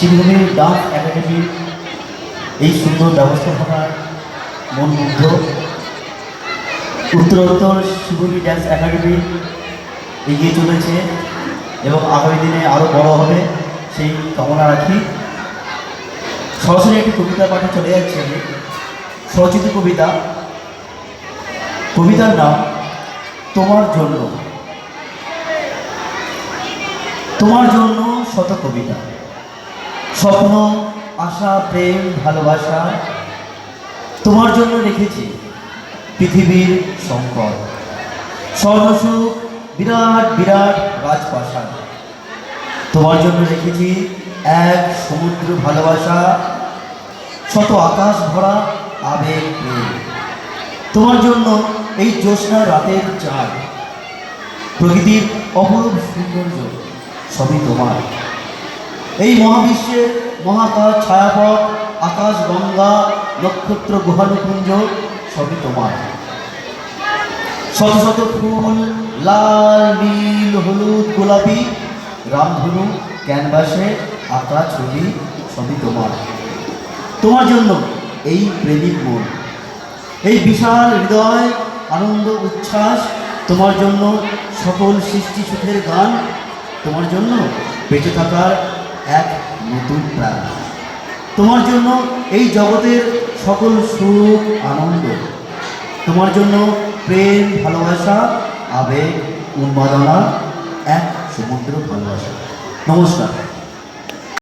Shivbhumi dance একাডেমির এই সুন্দর ব্যবস্থাপনার মন মুগ্ধ। উত্তরোত্তর শিবভূমি ড্যান্স একাডেমি এগিয়ে চলেছে এবং আগামী দিনে আরও বড় হবে সেই কামনা রাখি। সরাসরি একটি কবিতা পাঠে চলে যাচ্ছে আমি। স্বরচিত কবিতা। কবিতার নাম, তোমার জন্য। তোমার জন্য শত কবিতা। স্বপ্ন, আশা, প্রেম, ভালোবাসা তোমার জন্য রেখেছি পৃথিবীর সংকট। স্বর্ণসুখ, বিরাট বিরাট রাজপ্রাসাদ। তোমার জন্য রেখেছি এক সমুদ্র ভালোবাসা, শত আকাশ ভরা, আবেগ, প্রেম। তোমার জন্য এই জ্যোৎস্না রাতের চাঁদ। প্রকৃতির অপরূপ সৌন্দর্য সবই তোমার। এই মহাবিশ্বের মহাকাশ ছায়াপথ, আকাশ, গঙ্গা, নক্ষত্র গুহানুকুঞ্জ সবই তোমার। শত শত ফুল, লাল, নীল, হলুদ, গোলাপি, রামধনু, ক্যানভাসে আঁকা ছবি সবই তোমার। তোমার জন্য এই প্রেমিক মন, এই বিশাল হৃদয়, আনন্দ, উচ্ছ্বাস, তোমার জন্য সকল সৃষ্টি সুখের গান, তোমার জন্য বেঁচে থাকার এক নতুন প্রাণ। তোমার জন্য এই জগতের সকল সুখ, আনন্দ, তোমার জন্য প্রেম, ভালোবাসা, আবেগ, উন্মাদনা, এক সমুদ্র ভালোবাসা। নমস্কার।